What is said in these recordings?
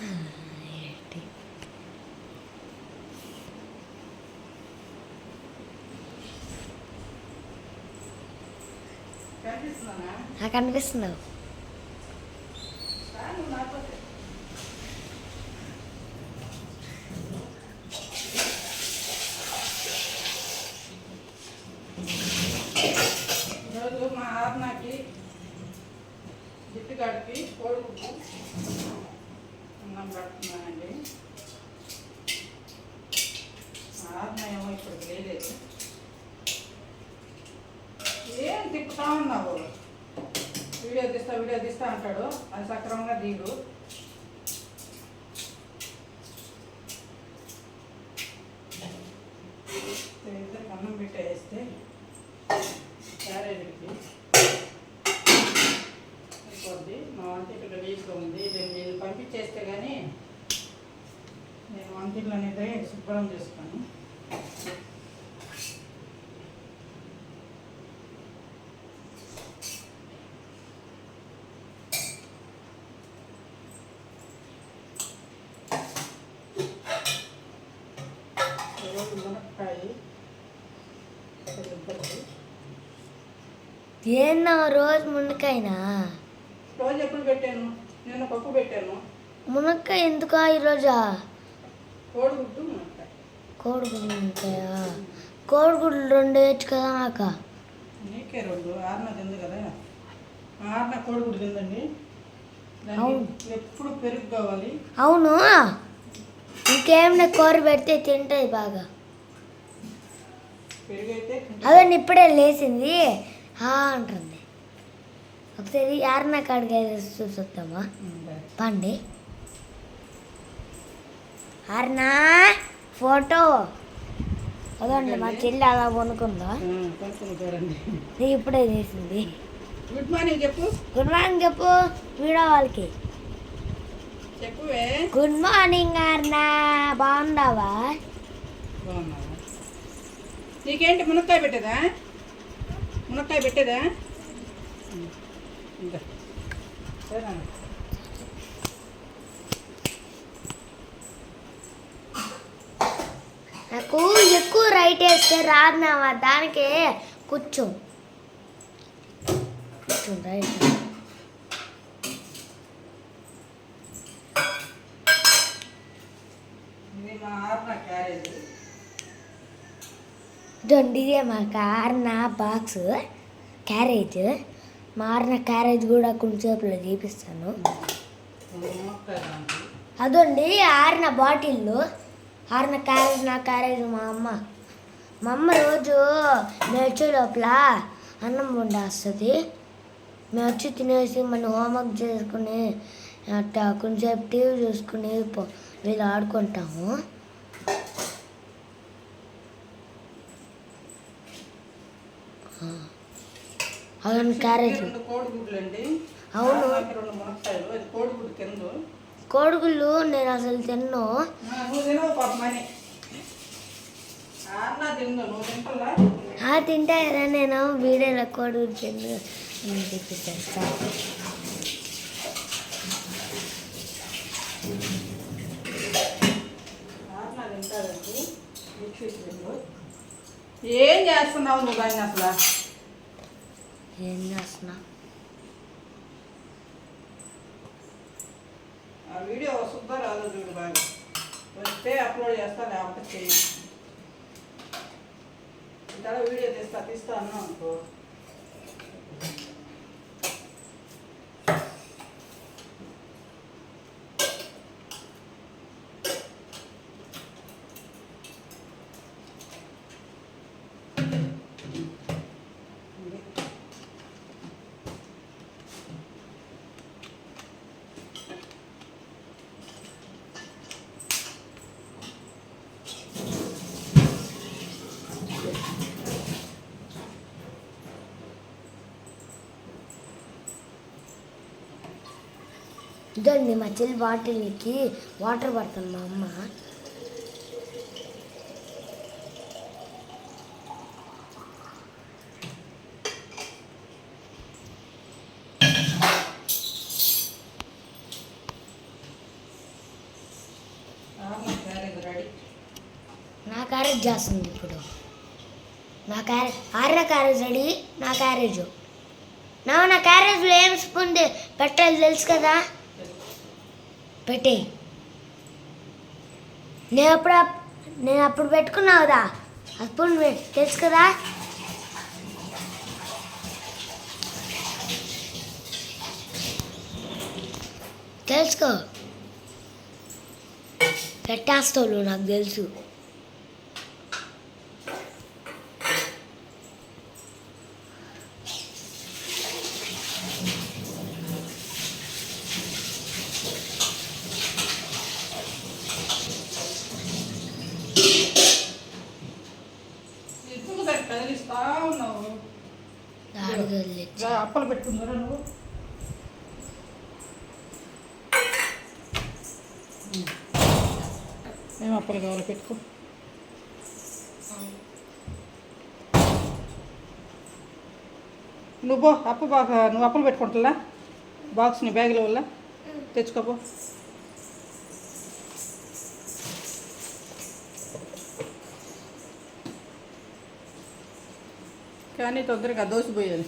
ఏంటి కనిపిస్తున్నానా నాకు అనిపిస్తున్నావు రా నువ్వు నాతో ఈరోజు మా ఆర్నాకి జిట్టుగాడికి కోడిగుడ్డు అన్నం పెడుతున్నానండి మా ఆర్న ఏం తిప్పుతా ఉన్నావు? వీడియో తీస్తా వీడియో తీస్తా అంటాడు. అది సక్రమంగా దిగు ఇద్దరు అన్నం పెట్టేస్తే క్యారేజీకి అయిపోద్ది. మా వంటింట్లో వీలుగా ఉంది నేను వీళ్ళు పంపించేస్తే కానీ నేను వంటింట్లో అనేది శుభ్రం చేస్తాను ఈరోజు మునక్కాయ ఇద్దరికి ఏందో రోజు మునక్కాయనా? రోజు ఎప్పుడు పెట్టాను? నేను పప్పు పెట్టాను. మునక్కాయ ఎందుకా ఈరోజా కోడిగుడ్డు మునక్కాయ. కోడిగుడ్లు మునక్కాయా? కోడిగుడ్లు రెండు వేయచ్చు కదా నాక? నీకే రెండు. ఆరున తింది కదా. ఆరున కోడిగుడ్డు తిందండి. ఎప్పుడు పెరుగు కావాలి? అవును. ఇంకేమైనా కూర పెడితే తింటుంది బాగా. పెరుగు అయితే అదే ఇప్పుడే లేచింది. హా అంటుంది. ఒకసారి యారన్న కాడికి చూసొద్దామా పండి. అర్నా ఫోటో. అదండి మా చెల్లి అలా కొనుక్కుందా ఇప్పుడే చేసింది. గుడ్ మార్నింగ్ చెప్పు. గుడ్ మార్నింగ్ చెప్పు వీడియో వాళ్ళకి. చెప్పువే. గుడ్ మార్నింగ్ అర్నా బాగుండావా బాగున్నావా? నీకేంటి మునక్కాయ పెట్టేదా? మునక్కాయ పెట్టేదా ఇంకా సరేనా నాకు ఎక్కువ రైట్ వేస్తే రాదునావా దానికి కూర్చో కూర్చో రైట్ ఇది మా ఆరున క్యారేజ్ ఇదండి ఇదే మా కారణ బాక్స్ క్యారేజ్. మారిన క్యారేజ్ కూడా కొంచెంసేపులో చూపిస్తాను అదండి ఆరిన బాటిల్లు. ఆరిన క్యారేజ్ నా క్యారేజ్ మా అమ్మ. మా అమ్మ రోజు మేము వచ్చే లోపల అన్నం వండేస్తుంది. మేము వచ్చి తినేసి మన హోంవర్క్ చేసుకుని కొంచెంసేపు టీవీ చూసుకుని పో- వీళ్ళు ఆడుకుంటాము. అవును. కోడిగుడ్డు కింద. కోడుగుళ్ళు నేను అసలు తిన్ను. తింటా కదా నేను. వీడియోలో కోడుగుడు తిన్ను. అని మిక్సీ తిందు ఏం చేస్తున్నావు నువ్వు దాన్ని అసలు? ఏం చేస్తున్నా? ఆ వీడియో వస్తుందో రాదో చూడు బాగా. వస్తే అప్లోడ్ చేస్తా లేకపోతే చేయి ఇక్కడ వీడియో తీస్తా తీస్తా అన్నావు అనుకో. ఇదండి మా చెల్లి బాటిల్కి వాటర్ పడుతుంది మా అమ్మ. నా క్యారేజ్ చేస్తుంది ఇప్పుడు. నా క్యారేజ్ ఆరిన క్యారేజ్ రెడీ నా క్యారేజ్ నా నా క్యారేజ్లో ఏం స్పూన్ పెట్టాలి తెలుసు కదా? పెట్టే. నేను అప్పుడు నేను అప్పుడు పెట్టుకున్నావు కదా. అప్పుడు తెలుసు కదా? తెలుసుకో. పెట్టేస్తావు నాకు తెలుసు. కదిలిస్తా ఉన్నావు. అప్పలు పెట్టుకుందరా నువ్వు. ఏం అప్పలు కావాలి పెట్టుకో. నువ్వు అప్పు బాగా నువ్వు అప్పలు పెట్టుకుంటా బాక్స్ నీ బ్యాగ్లో వల్ల తెచ్చుకోపో. కానీ తొందరగా దోసిపోయాలి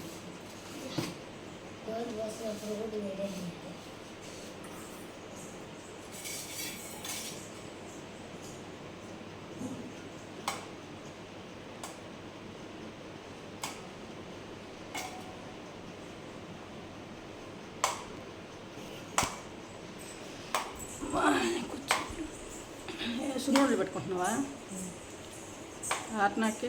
సున్నోళ్ళు పెట్టుకుంటున్నావా ఆత్నాకి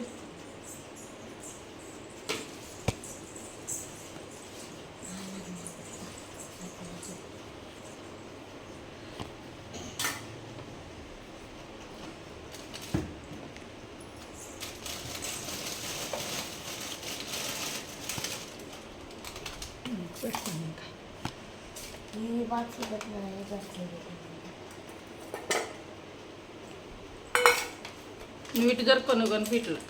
బాక్స్ పెట్టిన ఏ నువ్వు ఇటు జరుపుకో నువ్వు కనిపించలే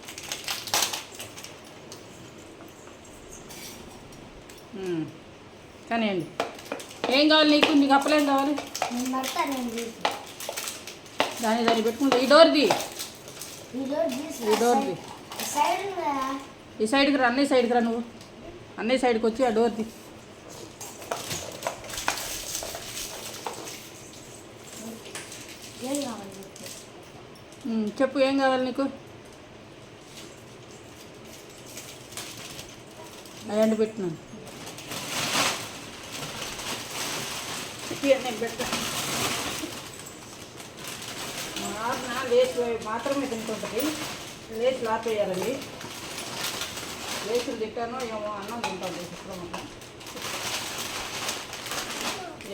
కానివ్వండి ఏం కావాలి నీకు? నీకు అప్పలేం కావాలి? దాన్ని దాని దాన్ని పెట్టుకుంటా. ఈ డోర్ది ఈ డోర్ది ఈ సైడ్కి రా అన్నయ్య సైడ్కి రా నువ్వు. అన్నయ్య సైడ్కి వచ్చి ఆ డోర్ది ఏం కావాలి నీకు? ఉమ్, చెప్పు ఏం కావాలి నీకు? ఎండ పెట్టినాను నేను మాత్రమే తింటుంటుంది. లేస్ లాపేయాలండి. లేసులు తిట్టాను ఏమో అన్నం తింటుంది శుక్రమంతా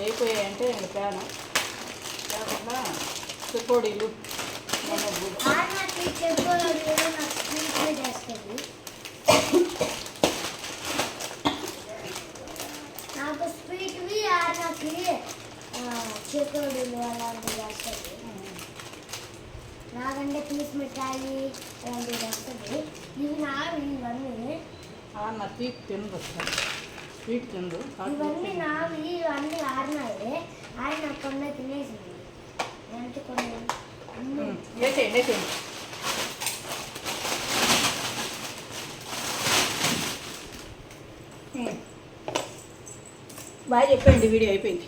అయిపోయాయంటే ఇంక పేన కాకుండా చుక్కోడీలు నాకు స్వీట్గా నాకు స్వీట్వి అలాంటివి చేస్తుంది నాకంటే పీస్ మిఠాయి అలాంటివి వస్తుంది ఇవి నావి ఇవన్నీ నా తీపి తినదు స్వీట్ తినదు ఇవన్నీ నావి ఇవన్నీ ఆరినాయి. ఆరిన కొన్ని తినేసింది. ఎంత కొన్ని వేసేయండి వేసేయండి బాగా చెప్పండి వీడియో అయిపోయింది.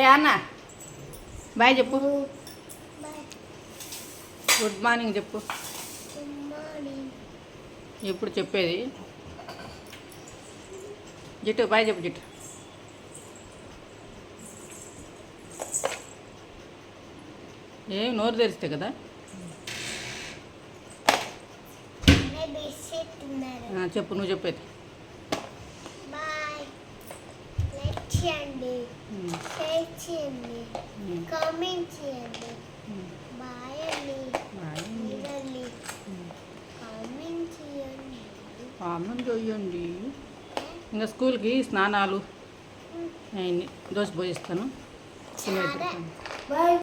ఏ అన్న. బాయ్ చెప్పు. గుడ్ మార్నింగ్ చెప్పు. ఎప్పుడు చెప్పేది? జిట్టు బాయ్ చెప్పు జిట్టు. ఏం నోరు తెరిస్తే కదా? చెప్పు నువ్వు చెప్పేది. చేయండి. షేర్ చేయండి. ఉమ్, కామెంట్ చేయండి. ఉమ్. బాయ్ అండి. బాయ్. మీరండి కామెంట్ చేయండి. పాపం చెయ్యండి ఇంకా స్కూల్కి స్నానాలు అవన్నీ దోశ పోయిస్తాను బాయ్.